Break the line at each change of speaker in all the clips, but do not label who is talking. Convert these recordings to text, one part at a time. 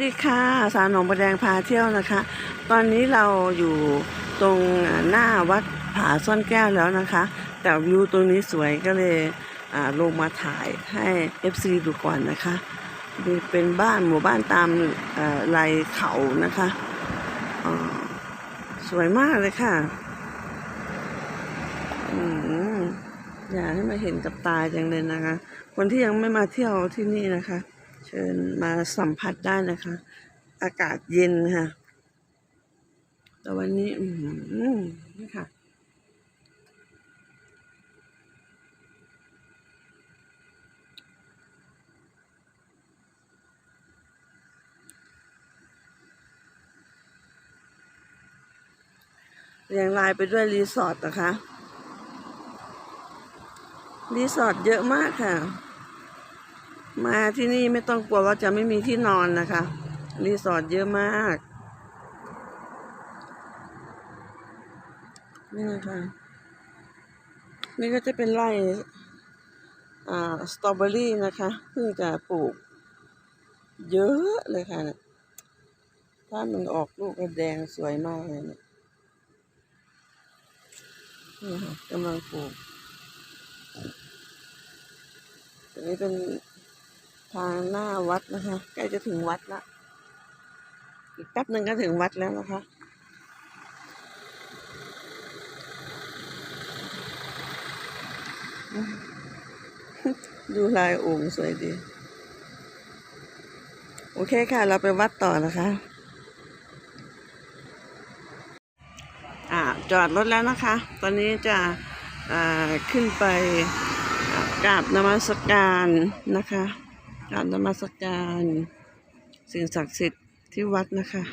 ดีค่ะสาวหนองประแดงพาเที่ยวนะคะ ตอนนี้เราอยู่ตรงหน้าวัดผาซ่อนแก้วแล้วนะคะ แต่วิวตรงนี้สวยก็เลยลงมาถ่ายให้ FC ดูก่อนนะคะนี่เป็นบ้านหมู่บ้านตามเอ่อไหลเขานะคะสวยมากเลยค่ะอืมอยากให้มาเห็นกับตาจังเลยนะคะ คนที่ยังไม่มาเที่ยวที่นี่นะคะ เชิญมาสัมผัสได้นะคะ อากาศเย็นค่ะ แต่วันนี้ อืมนี่ค่ะเรียงรายไปด้วยรีสอร์ทนะคะ รีสอร์ทเยอะมากค่ะ มาที่นี่ไม่ต้องกลัวว่าจะไม่มีที่นอนนะคะ รีสอร์ทเยอะมาก นี่นะคะ นี่ก็จะเป็นไร่อ่าสตรอเบอรี่นะคะเพิ่งจะปลูก เยอะเลยค่ะเนี่ยถ้ามันออกลูกก็แดงสวยมากเลยเนี่ยนี่ค่ะกำลังปลูกอันนี้เป็น ทางหน้าวัดนะคะใกล้จะถึงวัดละอีกแป๊บหนึ่งก็ถึงวัดแล้วนะคะดูลายโอ่งสวยดี โอเคค่ะ เราไปวัดต่อนะคะ อ่า จอดรถแล้วนะคะ ตอนนี้จะขึ้นไปกราบนมัสการนะคะ กราบนมัสการสิ่งศักดิ์สิทธิ์ที่วัดนะคะ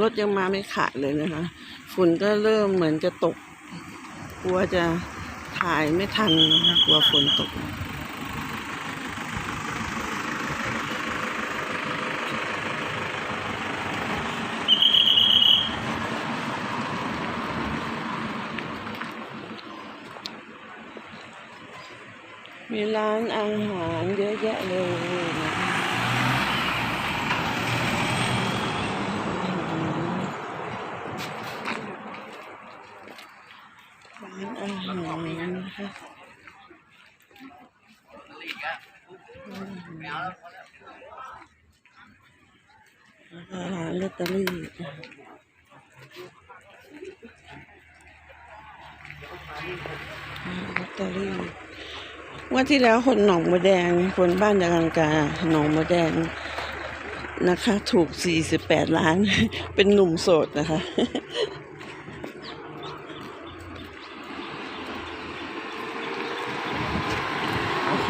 รถยังมาไม่ขาดเลยนะคะ ฝุ่นก็เริ่มเหมือนจะตก กลัวจะถ่ายไม่ทันนะคะกลัวฝนตก มีร้านอาหารเยอะแยะเลยนะคะร้านอาหารนะคะร้านลอตเตอรี่ลอตเตอรี่ง ว่าที่แล้วคนหนองมะแดง คนบ้านยากังกาหนองมะแดงนะคะ ถูก 48 ล้าน เป็นหนุ่มโสดนะคะ โอ้โห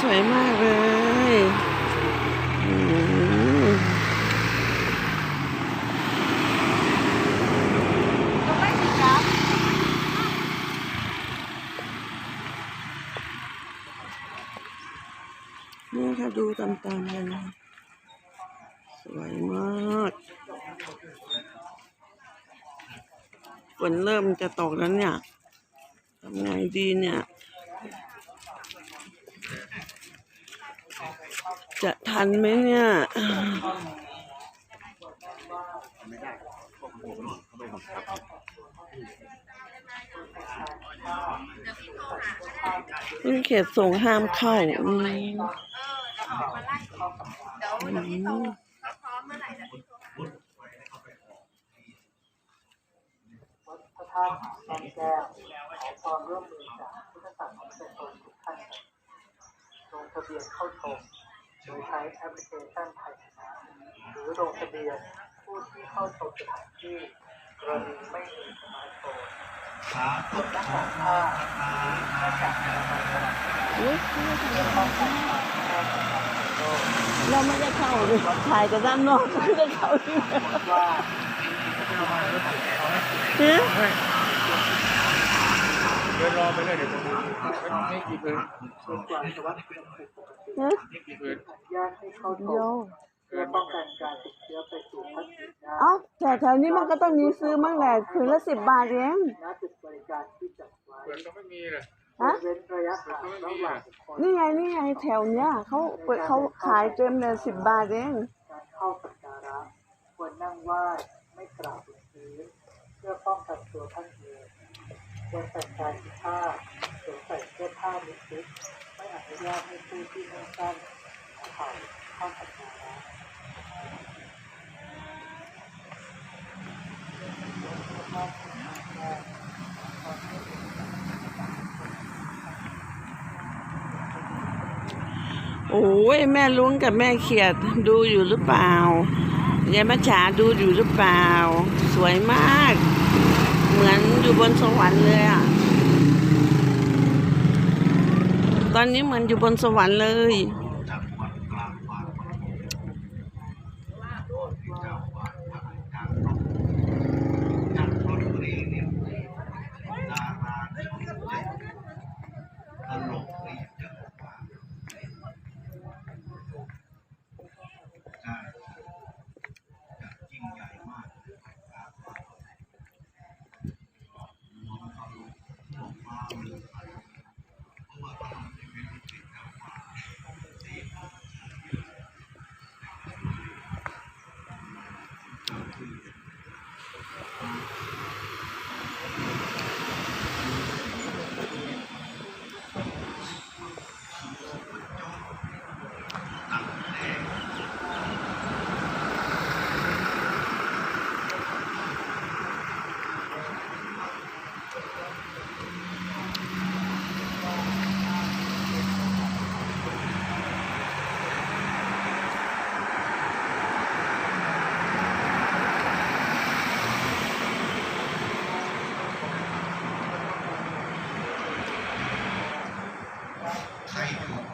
สวยมากเลยอืมนี่ค่ะ ดูตามๆกันนะสวยมากฝนเริ่มจะตกแล้วเนี่ยทำไงดีเนี่ย จะทันไหมเนี่ยนี่เขตส่งห้ามเข้าอืม อืม
พระธาตุแม่แก้วขอความร่วมมือจากพุทธศาสนิกชนทุกท่านลงทะเบียนเข้าชมโดยใช้แอปพลิเคชันไทยชนะหรือลงทะเบียนผู้ที่เข้าชมสถานที่กรณีไม่มีสมาร์ทโฟน
เราไม่ได้เข้าเลยถ่ายแต่ด้านนอกไม่ได้เข้าที่
ว่า
ฮะ
เดินรอไปเลยเดี๋ยวไม่กี่พื้น
จนกว่าจะวัดอุณหภูมิปกติ
ฮะ
ไม่กี่พื้น
ญาตให้เข้าช
เดี๋ยว
มเพื่อป้องกันการติดเชื้อไปสู่ท่านอื่นได้
เอ้าแต่แถวนี้มันก็ต้องมีซื้อมั่งแหละคืนละสิบบาทเอง
บริการที่จัดไว้
เปิดก็ไม่มีเลย
ฮะ
เว้นระยะห่างระหว่างบุคคล
นี่ไงนี่ไงแถวเนี้ยเขาเปิดเขาขายเต็มเลยสิบบาทเอง
การเข้าสักการะควรนั่งไหว้ไม่กราบบนพื้นเพื่อป้องกันตัวท่านเองควรแต่งกายสุภาพสวมใส่เสื้อผ้ามิดชิดไม่อนุญาตให้ผู้ที่นุ่งสั้นถ่ายเข้าสักการะ
โอ้ยแม่ลุงกับแม่เขียดดูอยู่หรือเปล่ายายมัจฉาดูอยู่หรือเปล่า สวยมาก เหมือนอยู่บนสวรรค์เลยอะตอนนี้เหมือนอยู่บนสวรรค์เลย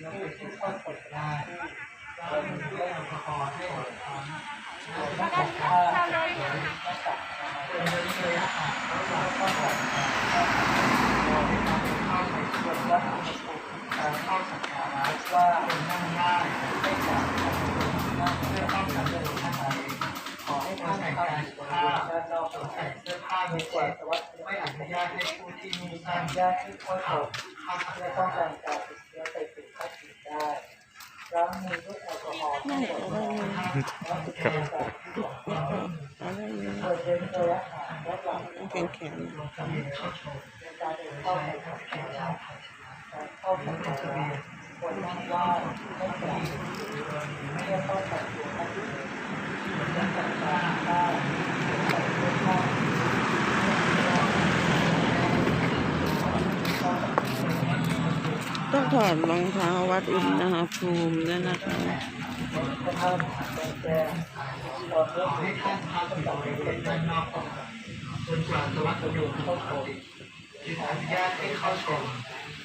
การติดเชื้อไปที่ข้าชมได้โดยมีด้วยแอลกอฮอล์ให้หมดครั้งโดยไม่ต้องฆ่าหรือหน้ากากอนามัยเป็นระยะห่างระหว่างข้อหอมโดยไม่ต้องเข้าไปตรวจวัดอุณหภูมิการเข้าสักการะว่าเป็นนั่งได้ไม่กลับนั่งเพื่อป้องกันตัวท่านเองขอให้ท่านเข้าสู่บริเวณด้านนอกใส่เสื้อผ้ามีเศษวัตถุไม่อนุญาตให้ผู้ที่มีอนุญาตให้เข้าเข้าเพื่อป้องกันกาติดเชื้อไปสู่ท่านอื่นได้ล้างมือด้วยแอลกอฮอล์ทั้งหมดแล้วสุดท้ารที่สองเราเปิดเว้นระยะห่า
และ
เบียนเข้าชมในการการะก ควรนั่งไหว้ไม่กราบไม่ได้ต้องแต่งตัวให้ดีควรนั่งแต่งกายได้ใส่เสื้อผ้า
ต้องถอดรองเท้าวัดอุณหภูมิด้วยนะคะ
จนกว่าจะวัดอุณหภูมิเข้าชมจึงอนุญาตให้เข้าชม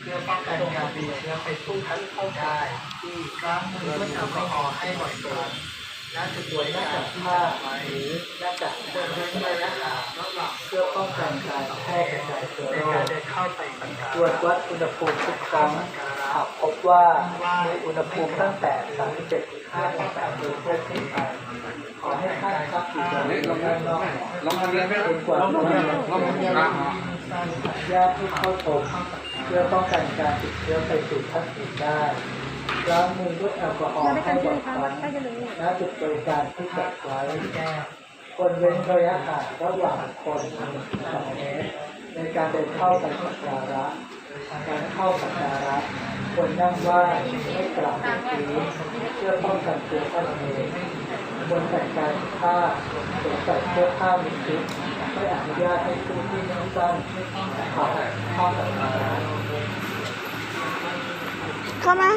เพื่อป้องกันการติดเชื้อไปสู้ท่านเข้าได้ที่ล้างมือด้วยแอลกอฮอล์ให้บ่อยครั้ง และจุดตรวจหน้ากากผ้าหรือหน้ากากเดินเว้นระยะห่างระหว่างเพื่อป้องกันการแพร่กระจายเชื้อโรคในการเดินเข้าไปตรวจวัดอุณหภูมิทุกครั้งหากพบว่ามีอุณหภูมิตั้งแต่ 37.5องศาเซลเซียสขึ้นไปขอให้ท่านพักอยู่บริเวณด้านนอก
ลองเรียนไหม
จนกว่าจะมี
ลองเรียน
นุญาตให้เข้าชมเพื่อป้องกันการติดเชื้อไปสู่ท่านอื่นได้ ล้างมือด้วยแอลกอฮอล์ให้บ่อยครั้งณจุดบริการที่จัดไว้ควรเว้นระยะห่างระหว่างคนสองเมตรในการเดินเข้าไปสักการะการเข้าสักการะควรนั่งไหว้ไม่กราบพื้นเพื่อป้องกันตัวท่านเอง
ควรแต่งกายสุภาพสวมใส่เสื้อผ้ามิดชิดไม่อนุญาตให้ผู้ที่นุ่งสั้นขาดข้อสัญญา
เข้ามา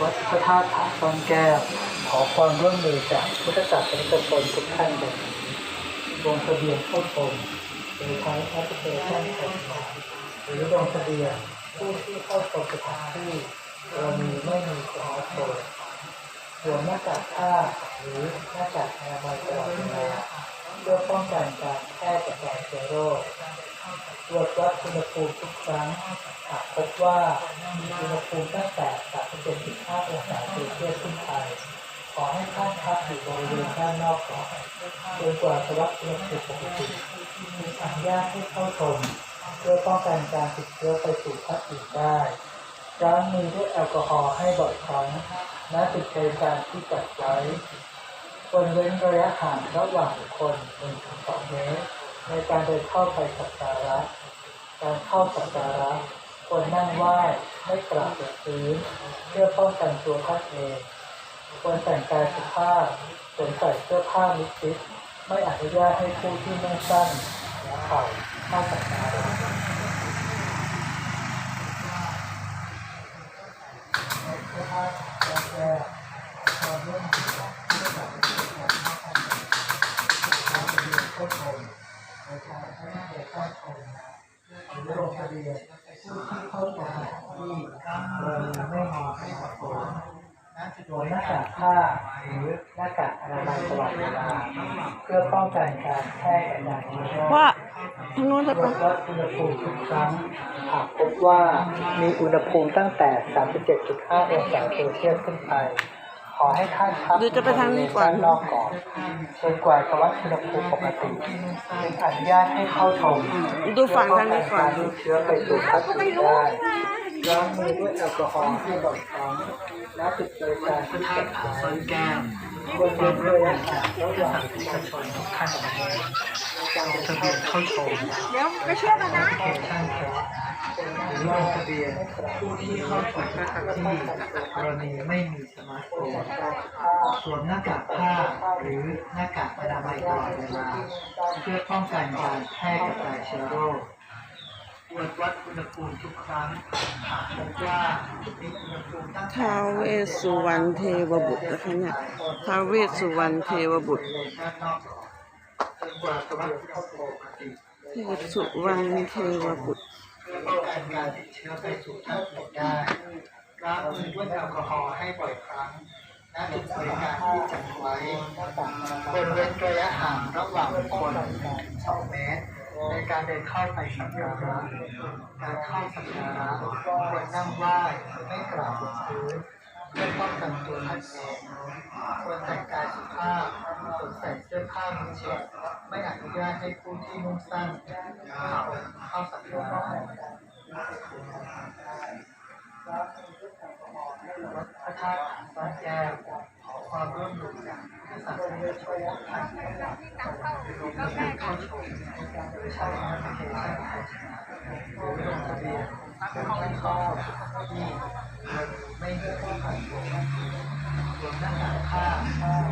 วัดพระธาตุผาซ่อนแก้ว ขอความร่วมมือจากพุทธศาสนิกชนทุกท่านเลยลงทะเบียนเข้าชมโดยใช้แอปพลิเคชันไทยมาหรือลงทะเบียนผู้ที่เข้าชมสถานที่กรณีไม่มีสมาร์ทโฟนสวมหน้ากากผ้าหรือหน้ากากอนามัยตลอดเวลาเพื่อป้องกันการแพร่กระจายเชื้อโรคตรวจวัดอุณหภูมิทุกครั้ง หากพบว่ามีอุณหภูมิตั้งแต่37.5องศาเซลเซียสขึ้นไป ขอให้ท่านพักอยู่บริเวณด้านนอกก่อนจนกว่าจะวัดอุณหภูมิปกติมีอนุญาตให้เข้าชมเพื่อป้องกันการติดเชื้อไปสู่ท่านอื่นได้ล้างมือด้วยแอลกอฮอล์ให้บ่อยครั้งและติดบริการที่จัดไว้ควรเว้นระยะห่างระหว่างบุคคล1-2เมตรในการเดินเข้าไปสักการะการเข้าสักการะ ควรนั่งไหว้ไม่กราบกับพื้นเพื่อป้องกันตัวท่านเองควรแต่งกายสุภาพสวมใส่เสื้อผ้ามิดชิดไม่อนุญาตให้ผู้ที่นุ่งสั้นและเข่าเข้าสักการะเสื้อผ้าของแก้วความร่วมมือ กันการแพร่กระจายเชื้อโรค
ว่าทางโน้น
ต
จะ
ร
ไป
วจวัดอุณหภูมิทุกครั้งหากพบว่ามีอุณหภูมิตั้งแต่ 37.5 องศาเซลเซียสขึ้นไปข อให้ท่านพัก
หรือจะไปทางนี้ก่อน
ด้านนอกก่อนจนกว่าจะวัดอุณหภูมิปกติจึงอนุญาตให้เข้าชม
ดูฝั่งทางนี้ก่อน
เพื่ป้งการเชื้อไปสู่ท่านอื่นได้ล้างมือด้วยแอลกอฮอล์ให้บ่อยครั้งและติดบริการที่จัดหาแก้วควรเว้นระยะห่างระหว่างประชาชนทุกท่านในการลงทะเบียนเข้าชม
เดี๋ยวไปเชื่อกันนะ
แอปพลิเคชันห รือลงทะเบียนผู้ที่เข้าชมสถานที่กรณีไม่มีสมาร์ทโฟนสวมหน้ากากผ้าหรือหน้ากากอนามัยตลอดเวลาเพื่อป้องกันการแพร่กระจายเชื้อโรคตรวจวัดอุณหภูมิทุกครั้งหากพบว่ามีอุณหภูมิตั้งแต่
ท้าวเวสสุวรรณเทวบุตรนะคะเนี่ยท้าวเวสสุวรรณเทวบุตร
ด้านนอกก่อนจนกว่าจะวัดอุณหภูมิปกติ
เทวสุวรรณเทวบุตร
เพื่อ ป้องกันการติดเชื้อไปสู่ท่านอื่นได้ล้างมือด้วยแอลกอฮอล์ให้บ่อยครั้งและติดบริการที่จัดไว้ควรเว้นระยะห่างระหว่างบุคคล2เมตรในการเดินเข้าไปสักการะการเข้าสักการะควรนั่งไหว้ไม่กราบบนพื้นเพื่อป้องกันตัวท่านเองควรแต่งกายสุภาพสวมใส่เสื้อผ้ามิดชิด ไม่อนุญาตให้ผู้ที่นุ่งสั้นเข้าสักการะวัดพระธาตุบ้านแก้วขอความร่วมมือจากพุทธศาสนิกชนทุกท่านลงทะเบียนเข้าชมโดยใช้แอปพลิเคชันไทยชนะหรือลงทะเบียนเพื่อให้เข้าที่ไม่มีผู้ผ่านตัวสวมหน้ากากผ้า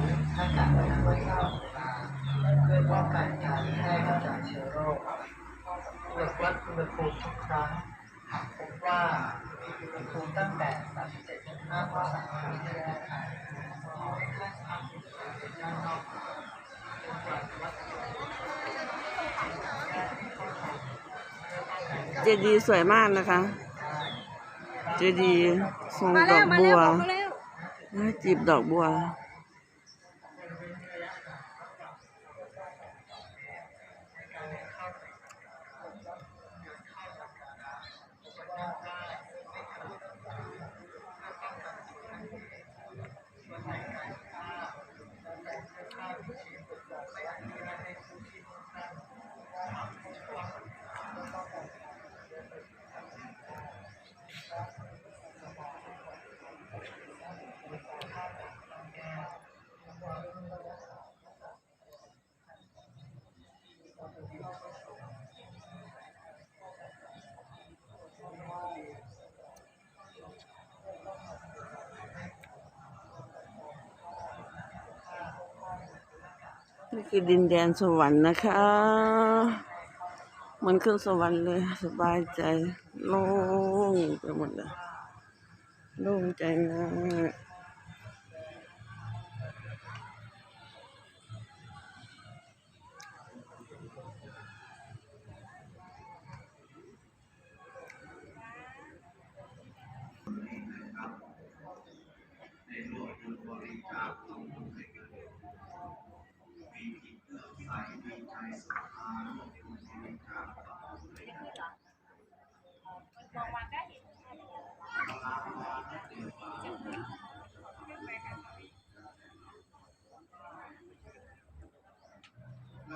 หรือหน้ากากอนามัย เวลาเพื่อป้องกันการแพร่กระจายเชื้อโรคตรวจวัดอุณหภูมิทุกครั้งหากพบว่ามีอุณหภูมิตั้งแต่ 37.5องศาเซลเซียสขึ้นไปขอให้ท่านพักอยู่บริเวณด้านนอกก่อนจนกว่าจะวัดอุณหภูมิ
เจดีย์สวยมากนะคะ เจดีย์ทรง
มา
ด
แล้
อ
ว
ก
มา
บั
แล้ว
ว
บอกมาแล้ว
น่าจีบดอกบัว
ข
นี่คือดินแดนสวรรค์นะคะ มันขึ้นสวรรค์เลย สบายใจ โล่งไปหมดเลย โล่งใจมาก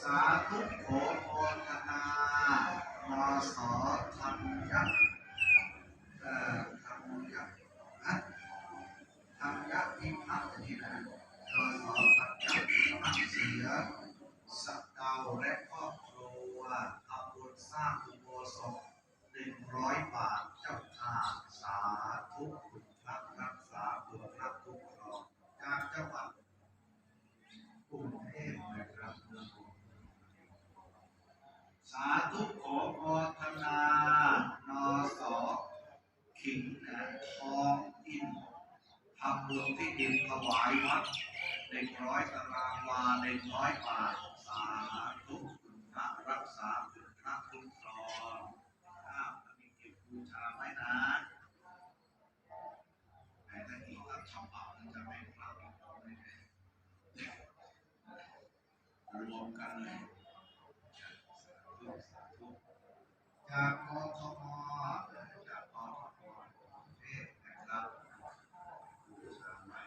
สาธุโขโมทนามสธรรมยักษ์เอ่อธรรมยักษ์นะธรรมยักษ์พิพัฒน์นี่นะมสธรรมยักษ์พิพัฒน์เสียสักเกาและครอบครัวทำบุญสร้างอุโบสถหนึ่งร้อยบาทเจ้าค่ะสาธุคุณพระรักษาคุณพระคุ้มครองจากจังหวัดกรุงเทพนะครับ สาธุขอพรธนานอสอขิงนะทองอินทำบุญที่ดินถวายวัดหนึ่งร้อยตารางวาหนึ่งร้อยบาท สาธุคุณพระรักษาคุณพระคุ้มครองข้าพมีเก็บบูชาไว้นะแต่ถ้าอีกรับฉบับมันจะไม่พลาดรวมกันเลย จากกทมจากกทมกรุงเทพนะครับบูชาไว้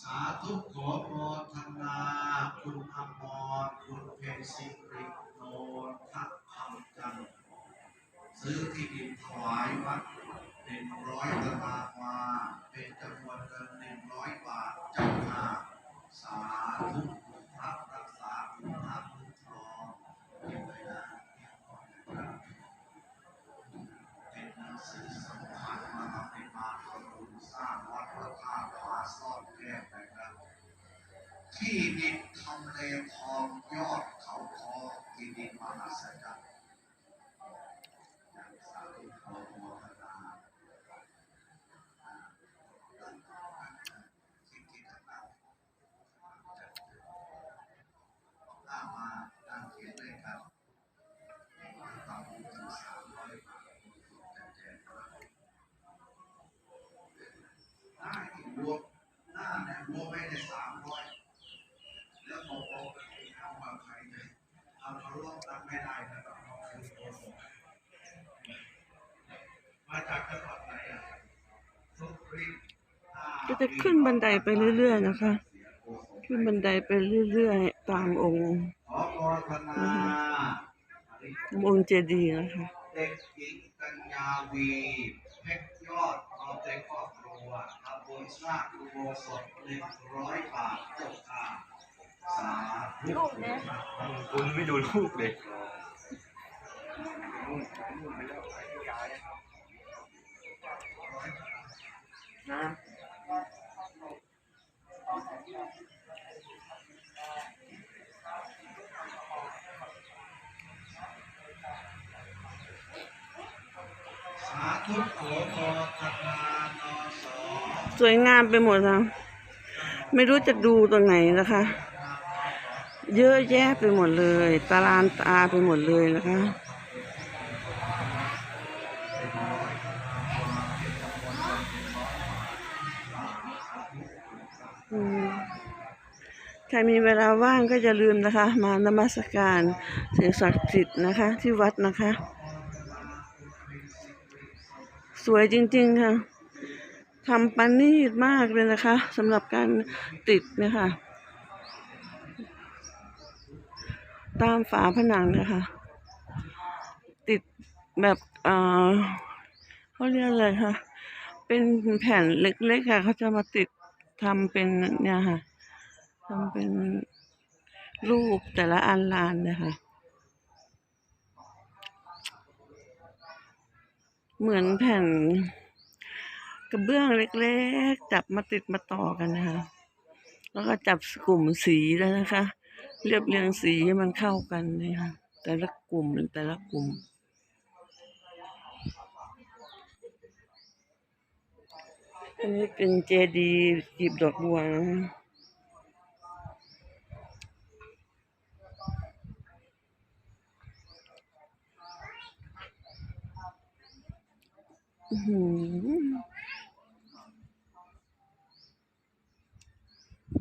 สาธุขอโมทนาคุณอมรคุณเพนสิริโนทักคำจันทร์ซื้อที่ ที่ดินทำเลทองยอดเขาคอที่ดินมหัศจรรย์อย่าง ก็จะ
ขึ้นบันไดไปเรื่อย ๆ นะคะ ขึ้นบันไดไปเรื่อย ๆ ตามองค์
ขอโมทนา
องค์เจดีย์นะคะ
เด็กหญิงกัญญาวีเพชรยอดเราใจครอบครัวทำบุญสร้างอุโบสถหนึ่งร้อยบาทเจ้าค่ะสาธุ
คุณไม่ดูลูกเลย
สาธุขอโมทนา ส
วยงามไปหมดค่ะไม่รู้จะดูตรงไหนนะคะ เยอะแยะไปหมดเลย ตารางตาไปหมดเลยนะคะใครมีเวลาว่างก็จะลืมนะคะ มานมัสการสิ่งศักดิ์สิทธิ์นะคะ ที่วัดนะคะ วยจริง ๆ ค่ะทำปานีตมากเลยนะคะสำหรับการติดเนะคะตามฝาผนังนะคะ ติดแบบเอ่อเขาเรียกอะไรคะเป็นแผ่นเล็กๆค่ะเขาจะมาติดทำเป็นเนี่ยค่ะทำเป็นรูปแต่ละอันลานนี่ยค่ะ เหมือนแผ่นกระเบื้องเล็กๆ จับมาติดมาต่อกันนะคะ แล้วก็จับกลุ่มสีแล้วนะคะ เรียบเรียงสีให้มันเข้ากันนะคะแต่ละกลุ่มแต่ละกลุ่ม อันนี้เป็นเจดีย์จีบดอกบัวนะคะอื้อหือ ย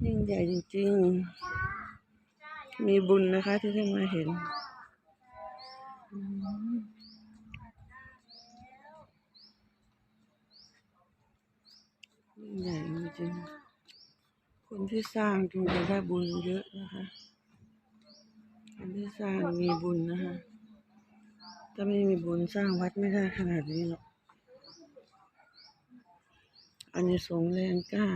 ิ่งใหญ่จริงๆ มีบุญนะคะที่ได้มาเห็น ยิ่งใหญ่จริงๆ คนที่สร้างคงจะได้บุญเยอะนะคะ คนที่สร้างมีบุญนะคะ ถ้าไม่มีบุญสร้างวัดไม่ได้ขนาดนี้หรอก อันนี้สงแรงกล้า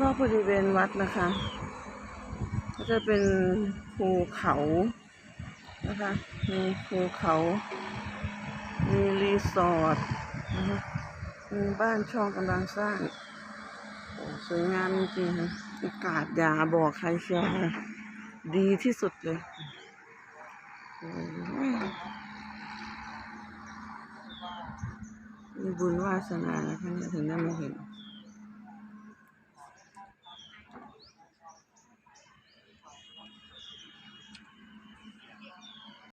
รอบบริเวณวัดนะคะ ก็จะเป็นภูเขานะคะ มีภูเขา มีรีสอร์ทนะคะมีบ้านช่องกำลังสร้างโอ้สวยงามจริงค่ะอากาศอย่าบอกใครเชียวค่ะดีที่สุดเลยโอ้ยมีบุญวาสนานะคะเนี่ยถึงได้มาเห็น